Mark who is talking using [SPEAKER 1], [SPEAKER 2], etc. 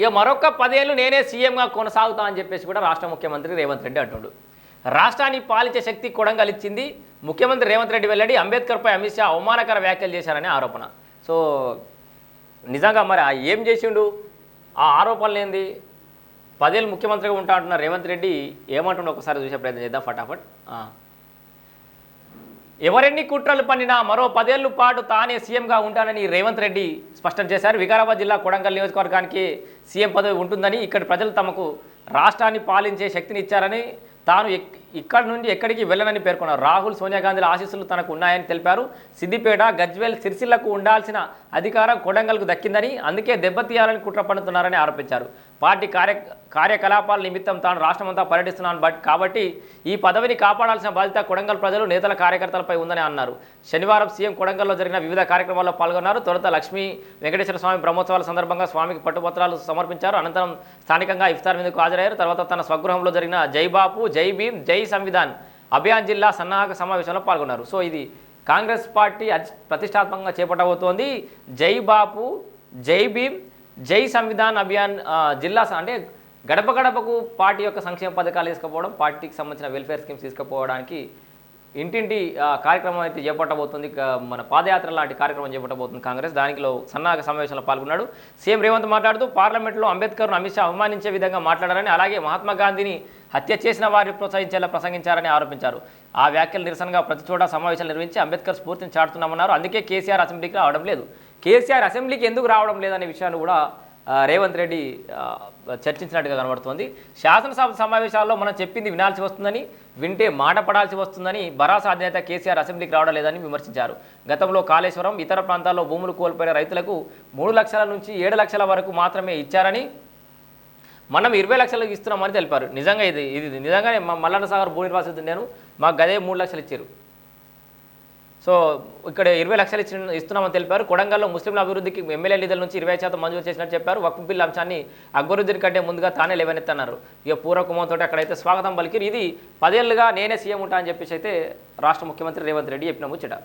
[SPEAKER 1] ఇక మరొక పదేళ్ళు నేనే సీఎంగా కొనసాగుతా అని చెప్పేసి కూడా రాష్ట్ర ముఖ్యమంత్రి రేవంత్ రెడ్డి అంటుండు. రాష్ట్రాన్ని పాలించే శక్తి కొడంగల్ ఇచ్చింది. ముఖ్యమంత్రి రేవంత్ రెడ్డి వెల్లడి అంబేద్కర్పై అమిత్ షా అవమానకర వ్యాఖ్యలు చేశారనే ఆరోపణ. సో నిజంగా మరి ఏం చేసిండు? ఆ ఆరోపణలు ఏంది? పదేళ్ళు ముఖ్యమంత్రిగా ఉంటా అంటున్న రేవంత్ రెడ్డి ఏమంటుండో ఒకసారి చూసే ప్రయత్నం చేద్దాం ఫటాఫట్. ఎవరెన్ని కుట్రలు పన్నినా మరో పదేళ్ళ పాటు తానే సీఎంగా ఉంటానని రేవంత్ రెడ్డి స్పష్టం చేశారు. వికారాబాద్ జిల్లా కొడంగల్ నియోజకవర్గానికి సీఎం పదవి ఉంటుందని ఇక్కడి ప్రజలు తమకు రాష్ట్రాన్ని పాలించే శక్తిని ఇచ్చారని తాను ఎక్- ఇక్కడి నుండి ఎక్కడికి వెళ్ళనని పేర్కొన్నారు. రాహుల్ సోనియా గాంధీల ఆశీస్సులు తనకు ఉన్నాయని తెలిపారు. సిద్దిపేట గజ్వేల్ సిరిసిల్లకు ఉండాల్సిన అధికారం కొడంగల్కు దక్కిందని అందుకే దెబ్బతీయాలని కుట్ర పన్నుతున్నారని ఆరోపించారు. పార్టీ కార్య కార్యకలాపాల నిమిత్తం తాను రాష్ట్రమంతా పర్యటిస్తున్నాను బట్ కాబట్టి ఈ పదవిని కాపాడాల్సిన బాధ్యత కొడంగల్ ప్రజలు నేతల కార్యకర్తలపై ఉందని అన్నారు. శనివారం సీఎం కొడంగల్లో జరిగిన వివిధ కార్యక్రమాల్లో పాల్గొన్నారు. తొలుత లక్ష్మీ వెంకటేశ్వర స్వామి బ్రహ్మోత్సవాల సందర్భంగా స్వామికి పట్టుపత్రాలు సమర్పించారు. అనంతరం స్థానికంగా ఇఫ్తార్ మీదకు హాజరయ్యారు. తర్వాత తన స్వగృహంలో జరిగిన జై బాపు జై భీమ్ జై సంవిధాన్ అభియాన్ జిల్లా సన్నాహక సమావేశంలో పాల్గొన్నారు. సో ఇది కాంగ్రెస్ పార్టీ ప్రతిష్టాత్మకంగా చేపట్టబోతోంది. జై బాపు జై భీమ్ జై సంవిధాన్ అభియాన్ జిల్లా స- అంటే గడప గడపకు పార్టీ యొక్క సంక్షేమ పథకాలు తీసుకుపోవడం పార్టీకి సంబంధించిన వెల్ఫేర్ స్కీమ్స్ తీసుకుపోవడానికి ఇంటింటి కార్యక్రమం అయితే చేపట్టబోతుంది. మన పాదయాత్ర లాంటి కార్యక్రమం చేపట్టబోతుంది కాంగ్రెస్. దానిలో సన్నాహక సమావేశంలో పాల్గొన్నాడు. సీఎం రేవంత్ మాట్లాడుతూ పార్లమెంట్లో అంబేద్కర్ను అమిత్ షా అవమానించే విధంగా మాట్లాడారని అలాగే మహాత్మా గాంధీని హత్య చేసిన వారిని ప్రోత్సహించేలా ప్రసంగించారని ఆరోపించారు. ఆ వ్యాఖ్యలు నిరసనగా ప్రతి చోట సమావేశాలు నిర్వహించి అంబేద్కర్ స్ఫూర్తిని చాటుతున్నామన్నారు. అందుకే కేసీఆర్ అసెంబ్లీకి రావడం లేదు. కేసీఆర్ అసెంబ్లీకి ఎందుకు రావడం లేదనే విషయాన్ని కూడా రేవంత్ రెడ్డి చర్చించినట్టుగా కనబడుతోంది. శాసనసభ సమావేశాల్లో మనం చెప్పింది వినాల్సి వస్తుందని వింటే మాట పడాల్సి వస్తుందని బరాస అధినేత కేసీఆర్ అసెంబ్లీకి రావడం లేదని విమర్శించారు. గతంలో కాళేశ్వరం ఇతర ప్రాంతాల్లో భూములు కోల్పోయిన రైతులకు మూడు లక్షల నుంచి ఏడు లక్షల వరకు మాత్రమే ఇచ్చారని మనం ఇరవై లక్షలకు ఇస్తున్నామని తెలిపారు. నిజంగా ఇది ఇది నిజంగానే మా మల్లన్న సాగర్ భూ నిర్వాసిత నేను మాకు గదే మూడు లక్షలు ఇచ్చారు. సో ఇక్కడ ఇరవై లక్షలు ఇచ్చి ఇస్తున్నామని తెలిపారు. కొడంగల్లో ముస్లింల అభివృద్ధికి ఎమ్మెల్యే నిధుల నుంచి ఇరవై శాతం మంజూరు చేసినట్టు చెప్పారు. వక్ఫ్ బిల్ అంశాన్ని అక్బరుద్దీన్ కంటే ముందుగా తానే లేవనెత్తన్నారు. ఇక పూర్వకుమంతో అక్కడైతే స్వాగతం పలికిరు. ఇది పదేళ్ళుగా నేనే సీఎం ఉంటా అని చెప్పేసి అయితే రాష్ట్ర ముఖ్యమంత్రి రేవంత్ రెడ్డి చెప్పిన ముచ్చట.